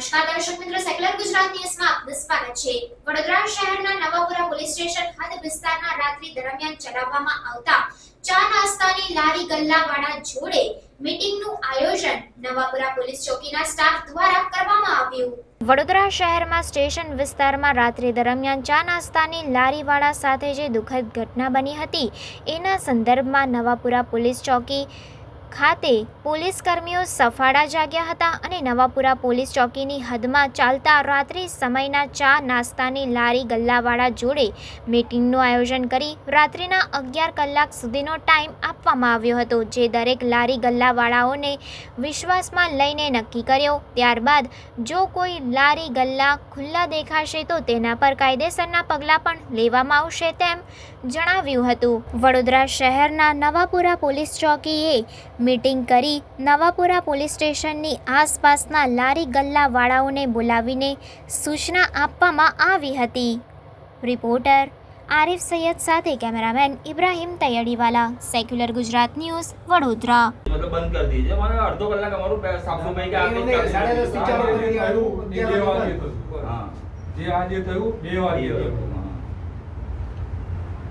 નમસ્કાર દર્શક મિત્રો, સેક્યુલર ગુજરાત ન્યૂઝમાં આપનું સ્વાગત છે. વડોદરા શહેરના નવાપુરા પોલીસ સ્ટેશન હદ વિસ્તારના રાત્રિ દરમિયાન ચલાવવામાં આવતા ચા નાસ્તાની લારી ગલ્લાવાળા જોડે મીટિંગનું આયોજન નવાપુરા પોલીસ ચોકીના સ્ટાફ દ્વારા કરવામાં આવ્યું. વડોદરા શહેરમાં સ્ટેશન વિસ્તારમાં રાત્રિ દરમિયાન ચા નાસ્તાની લારીવાળા સાથે જે દુઃખદ ઘટના બની હતી, એના સંદર્ભમાં નવાપુરા પોલીસ ચોકી ખાતે પોલીસ કર્મીઓ સફાળા જાગ્યા હતા અને નવાપુરા પોલીસ ચોકીની હદમાં ચાલતા રાત્રિ સમયના ચા નાસ્તાની લારી ગલ્લાવાળા જોડે મીટિંગનું આયોજન કરી રાત્રિના અગિયાર કલાક સુધીનો ટાઈમ આપવામાં આવ્યો હતો, જે દરેક લારી ગલ્લાવાળાઓને વિશ્વાસમાં લઈને નક્કી કર્યો. ત્યારબાદ જો કોઈ લારી ગલ્લા ખુલ્લા દેખાશે તો તેના પર કાયદેસરના પગલાં પણ લેવામાં આવશે તેમ જણાવ્યું હતું. વડોદરા શહેરના નવાપુરા પોલીસ ચોકીએ મીટિંગ કરી નવાપુરા પોલીસ સ્ટેશનની આસપાસના લારી ગલ્લાવાળાઓને બોલાવીને સૂચના આપવામાં આવી હતી. રિપોર્ટર આરિફ સૈયદ સાથે cameraman Ibrahim Taiyadiwala secular Gujarat news Vadodara. બંધ કરી દીજે. અડધો કલાક અમારું સાફો ભાઈ કે આપણે જે થયું બે વાગે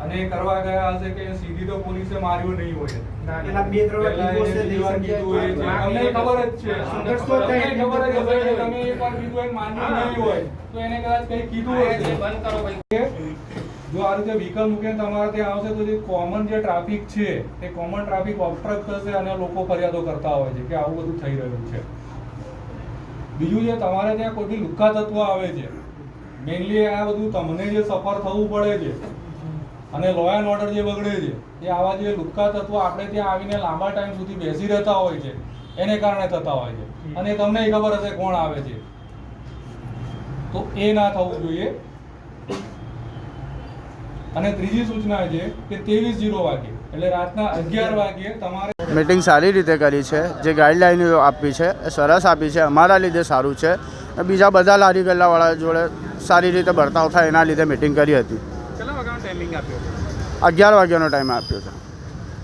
અને એ કરવા ગયા હશે કે સીધી તો પોલીસે માર્યો નહીં હોય. ના, પેલા બે ત્રણ દિવસે કીધું હોય. છે. અમને ખબર જ છે. સંઘર્ષ તો થાય. ખબર જ હશે કે તમે એકવાર કીધું એમ માન્યું નહીં હોય તો એને કદાચ કંઈ કીધું હશે. બંધ કરો ભાઈ. જો આ રીતે વ્હીકલ મૂકીને તમારે ત્યાં આવશે તો જે કોમન જે ટ્રાફિક છે એ કોમન ટ્રાફિક ઓબસ્ટ્રક્ટ થશે અને લોકો ફરિયાદો કરતા હોય છે કે આવું બધું થઈ રહ્યું છે. બીજું જે તમારે ત્યાં કોઈ બી લુખ્ખા તત્વ આવે છે મેઇનલી આ બધું તમને જે સફર થવું પડે છે અને લો એન્ડ ઓર્ડર જે બગડે છે એ આવા જે લુખ્ખા તત્વો આપણે ત્યાં આવીને લાંબા ટાઈમ સુધી બેસી રહેતા હોય છે એને કારણે થતા હોય છે. અને તમને ખબર હશે કોણ આવે છે. તો એ ના થવું જોઈએ. અને ત્રીજી સૂચના છે કે ત્રેવીસ જીરો વાગે એટલે રાતના અગિયાર વાગે તમારે મીટિંગ સારી રીતે કરી છે જે ગાઈડલાઈન આપી છે એ સરસ આપી છે અમારા લીધે સારું છે. બીજા બધા લારી ગલ્લાવાળા જોડે સારી રીતે બર્તાવ થાય એના લીધે મીટિંગ કરી હતી. અગિયાર વાગ્યાનો ટાઈમ આપ્યો છે.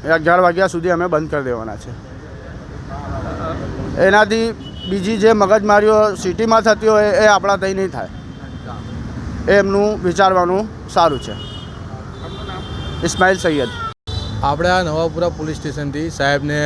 એ અગિયાર વાગ્યા સુધી અમે બંધ કરી દેવાના છે. એનાથી બીજી જે મગજમારીઓ સિટીમાં થતી હોય એ આપણા ત્યાં નહીં થાય. એ એમનું વિચારવાનું સારું છે. ઇસ્માઇલ સૈયદ. આપણે આ નવાપુરા પોલીસ સ્ટેશનથી સાહેબને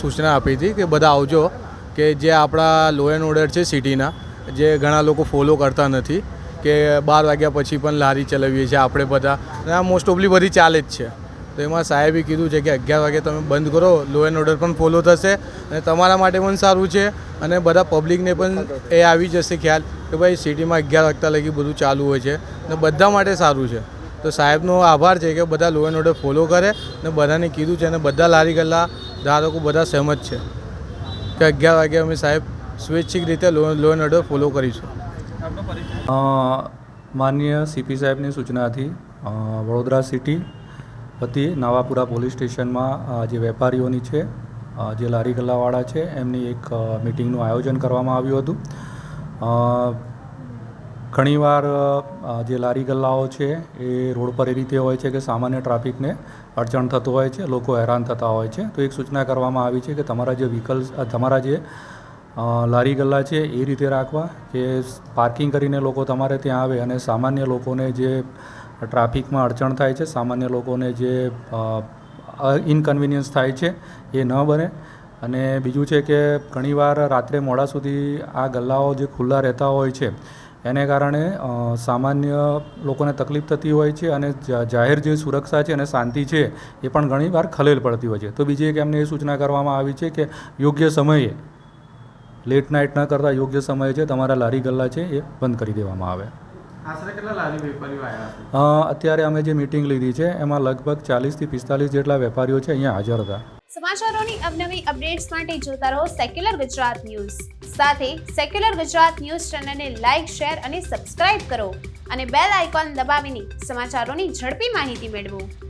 સૂચના આપી હતી કે બધા આવજો કે જે આપણા લો એન્ડ ઓર્ડર છે સિટીના જે ઘણા લોકો ફોલો કરતા નથી કે બાર વાગ્યા પછી પણ લારી ચલાવીએ છીએ આપણે બધા. અને આ મોસ્ટ ઓફલી બધી ચાલે જ છે. તો એમાં સાહેબે કીધું છે કે અગિયાર વાગે તમે બંધ કરો લો એન્ડ ઓર્ડર પણ ફોલો થશે. અને તમારા માટે પણ સારું છે. અને બધા પબ્લિકને પણ એ આવી જશે ખ્યાલ કે ભાઈ સિટીમાં અગિયાર વાગતા લગી બધું ચાલુ હોય છે. અને બધા માટે સારું છે. તો સાહેબનો આભાર છે કે બધા લો એન્ડ ઓર્ડર ફોલો કરે. અને બધાને કીધું છે અને બધા લારી ગલ્લા ધારકો બધા સહેમત છે. કે અગિયાર વાગે અમે સાહેબ સ્વૈચ્છિક રીતે law law and order follow કરીશું. અ, માનનીય સીપી સાહેબની સૂચનાથી વડોદરા સિટી વતી નવાપુરા પોલીસ સ્ટેશનમાં જે વેપારીઓની છે જે લારી ગલ્લાવાળા છે એમની એક મિટિંગનું આયોજન કરવામાં આવ્યું હતું. ઘણીવાર જે લારી ગલ્લાઓ છે એ રોડ પર એ રીતે હોય છે કે સામાન્ય ટ્રાફિકને અડચણ થતું હોય છે લોકો હેરાન થતા હોય છે. તો એક સૂચના કરવામાં આવી છે કે તમારા જે વ્હીકલ્સ તમારા જે લારી ગલ્લા છે એ રીતે રાખવા કે પાર્કિંગ કરીને લોકો તમારે ત્યાં આવે અને સામાન્ય લોકોને જે ટ્રાફિકમાં અડચણ થાય છે, સામાન્ય લોકોને જે ઇનકન્વિનિયન્સ થાય છે એ ન બને. અને બીજું છે કે ઘણીવાર રાત્રે મોડા સુધી આ ગલ્લાઓ જે ખુલ્લા રહેતા હોય છે, એને કારણે સામાન્ય લોકોને તકલીફ થતી હોય છે અને જાહેર જે સુરક્ષા છે અને શાંતિ છે એ પણ ઘણીવાર ખલેલ પડતી હોય છે. તો બીજી એક એમને એ સૂચના કરવામાં આવી છે કે યોગ્ય સમયે લેટ નાઇટ ન કરતાં યોગ્ય સમયે છે તમારા લારી ગલ્લા છે એ બંધ કરી દેવામાં આવે. આશરે કેટલા લારી વેપારીઓ આવ્યા હશે? અ, અત્યારે અમે જે મિટિંગ લીધી છે એમાં લગભગ ચાલીસથી પિસ્તાલીસ જેટલા વેપારીઓ છે અહીંયા હાજર હતા. સમાચારોની અવનવી અપડેટ્સ માટે જોતા રહો સેક્યુલર ગુજરાત ન્યૂઝ સાથે સેક્યુલર ગુજરાત ન્યૂઝ ચેનલને લાઇક શેર અને સબસ્ક્રાઇબ કરો અને બેલ આઇકોન દબાવીને સમાચારોની ઝડપી માહિતી મેળવો.